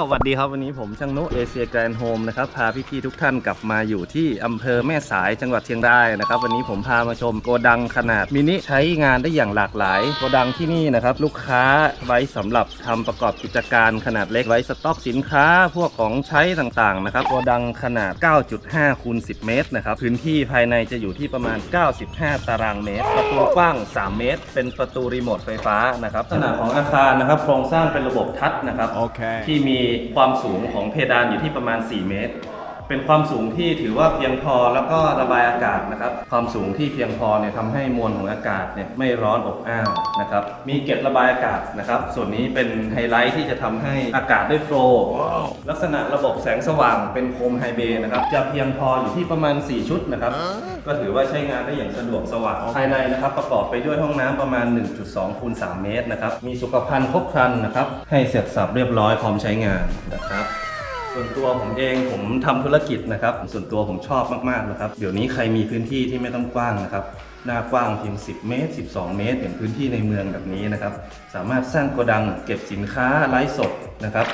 สวัสดีครับวันนี้ผมช่างโนเอเชียแกรนด์โฮมนะครับพาพี่ๆทุกท่านกลับมาอยู่ที่อำเภอแม่สายจังหวัดเชียงรายนะครับ วันนี้ผมพามาชมโกดังขนาดมินิใช้งานได้อย่างหลากหลาย โกดังที่นี่นะครับลูกค้าไว้สำหรับทำประกอบกิจการขนาดเล็กไว้สต็อกสินค้าพวกของใช้ต่างๆนะครับโกดังขนาด 9.5คูณ10 เมตรนะครับพื้นที่ภายในจะอยู่ที่ประมาณ 95 ตารางเมตร ประตูกว้าง 3 เมตร เป็นประตูรีโมทไฟฟ้านะครับลักษณะของอาคารนะครับโครงสร้างเป็นระบบทัชนะครับ Okay. ที่มีความสูงของเพดานอยู่ที่ประมาณ 4 เมตร เป็นความสูงที่ถือว่าเพียงพอแล้วก็ระบายอากาศนะครับ ความสูงที่เพียงพอเนี่ยทำให้มวลของอากาศเนี่ยไม่ร้อนอบอ้าวนะครับ มีเกล็ดระบายอากาศนะครับ ส่วนนี้เป็นไฮไลท์ที่จะทำให้อากาศได้โฟลว์ลักษณะระบบแสงสว่างเป็นโคมไฮเบย์นะครับ จะเพียงพออยู่ที่ประมาณ 4 ชุดนะครับ ก็ถือว่าใช้งานได้อย่างสะดวกสว่างภายในนะครับ ประกอบไปด้วยห้องน้ำประมาณ 1.2คูณ3เมตรนะครับ มีสุขภัณฑ์ครบครันนะครับ ให้เสร็จสับเรียบร้อยพร้อมใช้งานนะครับ ส่วนตัวผมเองผมทำธุรกิจนะครับ ส่วนตัวผมชอบมากๆนะครับ เดี๋ยวนี้ใครมีพื้นที่ที่ไม่ต้องกว้างนะครับ หน้ากว้างเพียง 10 เมตร 12 เมตรอย่างพื้นที่ในเมืองแบบนี้นะครับ สามารถสร้างโกดังเก็บสินค้าไร้สดนะครับ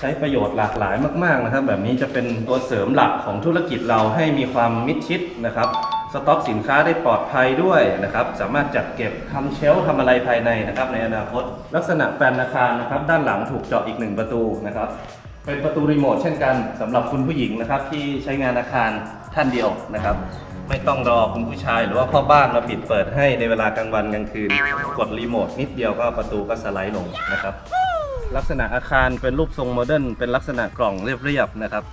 ใช้ประโยชน์หลากหลายมากๆนะครับ แบบนี้จะเป็นตัวเสริมหลักของธุรกิจเราให้มีความมิดชิดนะครับสต็อกสินค้าได้ปลอดภัยด้วยนะครับ สามารถจัดเก็บทำเชลทำอะไรภายในนะครับ ในอนาคต ลักษณะแปลนอาคารนะครับ ด้านหลังถูกเจาะอีกหนึ่งประตูนะครับ เป็นประตูรีโมทเช่นกันสำหรับคุณผู้หญิงนะครับที่ใช้งานอาคารท่านเดียวนะครับ ไม่ต้องรอคุณผู้ชายหรือว่าพ่อบ้านมาปิดเปิดให้ในเวลากลางวันกลางคืน กดรีโมทนิดเดียวก็ประตูก็สไลด์ลงนะครับ ลักษณะอาคารเป็นรูปทรงโมเดิร์นเป็นลักษณะกล่องเรียบๆนะครับ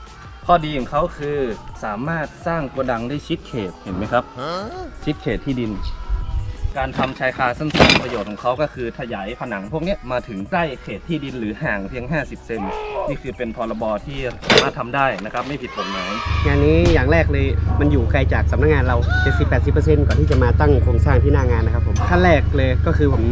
ข้อดีของเขาคือสามารถสร้างโกดังได้ชิดเขตเห็นไหมครับ ชิดเขตที่ดิน การทำชายคาสั้นๆประโยชน์ของเขาก็คือขยายผนังพวกเนี้ยมาถึงใกล้เขตที่ดินหรือห่างเพียง 50 เซนนี่คือเป็นพรบที่สามารถทำได้นะครับ ไม่ผิดกฎหมาย งานนี้อย่างแรกเลยมันอยู่ไกลจากสำนักงานเรา 70-80%ก่อนที่จะมาตั้งโครงสร้างที่หน้างานนะครับผมขั้นแรกเลยก็คือผม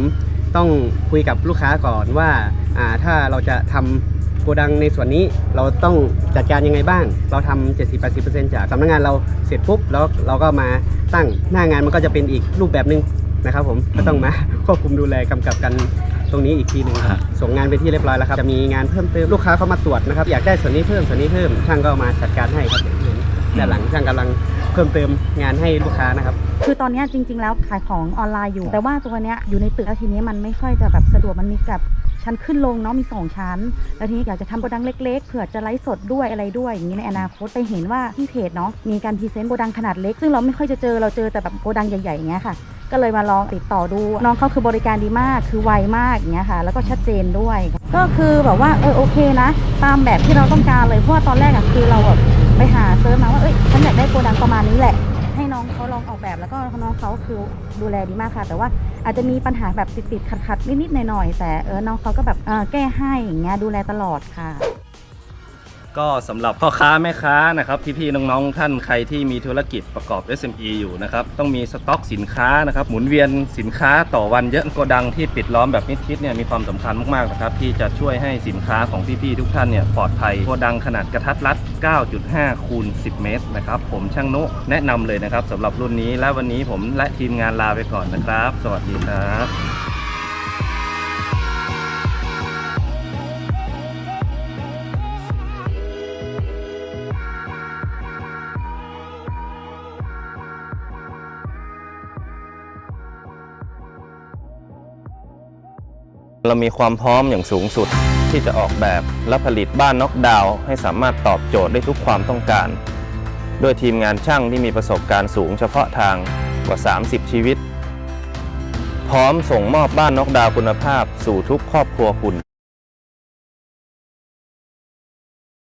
ต้องคุยกับลูกค้าก่อนว่าอ่าถ้าเราจะทำโกดังในส่วนนี้เราต้องจัดการยังไงบ้าง เราทำ70-80%จากสำนักงานเราเสร็จปุ๊บแล้วเราก็มาตั้งหน้างานมันก็จะเป็นอีกรูปแบบหนึ่ง นะครับผมก็ต้องมาควบคุมดูแลกำกับกันตรงนี้อีกทีหนึ่งครับ ส่งงานไปที่เรียบร้อยแล้วครับ จะมีงานเพิ่มเติมลูกค้าเข้ามาตรวจนะครับ อยากได้ส่วนนี้เพิ่มส่วนนี้เพิ่มช่างก็มาจัดการให้ครับอย่างที่เห็นด้านหลังช่างกำลังเพิ่มเติมงานให้ลูกค้านะครับ คือตอนเนี้ยจริง ๆ แล้วขายของออนไลน์อยู่ แต่ว่าตัวเนี้ยอยู่ในตึกแล้วทีนี้มันไม่ค่อยจะแบบสะดวกมันมีกับชั้นขึ้นลงเนาะมีสองชั้น แล้วทีนี้อยากจะทำโกดังเล็ก ๆ เผื่อจะไลฟ์สดด้วยอะไรด้วยอย่างนี้ในอนาคตไปเห็นว่าที่เพจเนาะมีการพรีเซนต์โกดังขนาดเล็ก ซึ่งเราไม่ค่อยจะเจอเราเจอแต่แบบโกดังใหญ่ๆอย่างเงี้ยค่ะ ก็เลยมาลองติดต่อดู น้องเขาคือบริการดีมาก คือไวมากอย่างเงี้ยค่ะ แล้วก็ชัดเจนด้วย ก็คือแบบว่าเออโอเคนะ ตามแบบที่เราต้องการเลย เพราะว่าตอนแรกอะคือเราแบบไปหาเซิร์ชมาว่า เอ้ยฉันอยากได้โกดังประมาณนี้แหละ ให้น้องเขาลองออกแบบแล้วก็น้องเขาคือดูแลดีมากค่ะ แต่ว่าอาจจะมีปัญหาแบบติดๆขัดๆนิดๆหน่อยๆแต่เออน้องเขาก็แบบเออแก้ให้อย่างเงี้ยดูแลตลอดค่ะ ก็สำหรับพ่อค้าแม่ค้านะครับพี่ๆน้องๆท่านใครที่มีธุรกิจประกอบ SME อยู่นะครับต้องมีสต็อกสินค้านะครับหมุนเวียนสินค้าต่อวันเยอะโกดังที่ปิดล้อมแบบมิดชิดเนี่ยมีความสำคัญมากๆนะครับที่จะช่วยให้สินค้าของพี่ๆทุกท่านเนี่ยปลอดภัยโกดังขนาดกระทัดรัด 9.5 คูณ 10 เมตรนะครับผมช่างนุแนะนำเลยนะครับสำหรับรุ่นนี้และวันนี้ผมและทีมงานลาไปก่อนนะครับ สวัสดีครับ เรามีความพร้อมอย่างสูงสุดที่จะออกแบบและผลิตบ้านน็อกดาวน์ให้สามารถตอบโจทย์ได้ทุกความต้องการ ด้วยทีมงานช่างที่มีประสบการณ์สูงเฉพาะทางกว่า 30 ชีวิต พร้อมส่งมอบบ้านน็อกดาวน์คุณภาพสู่ทุกครอบครัวคุณ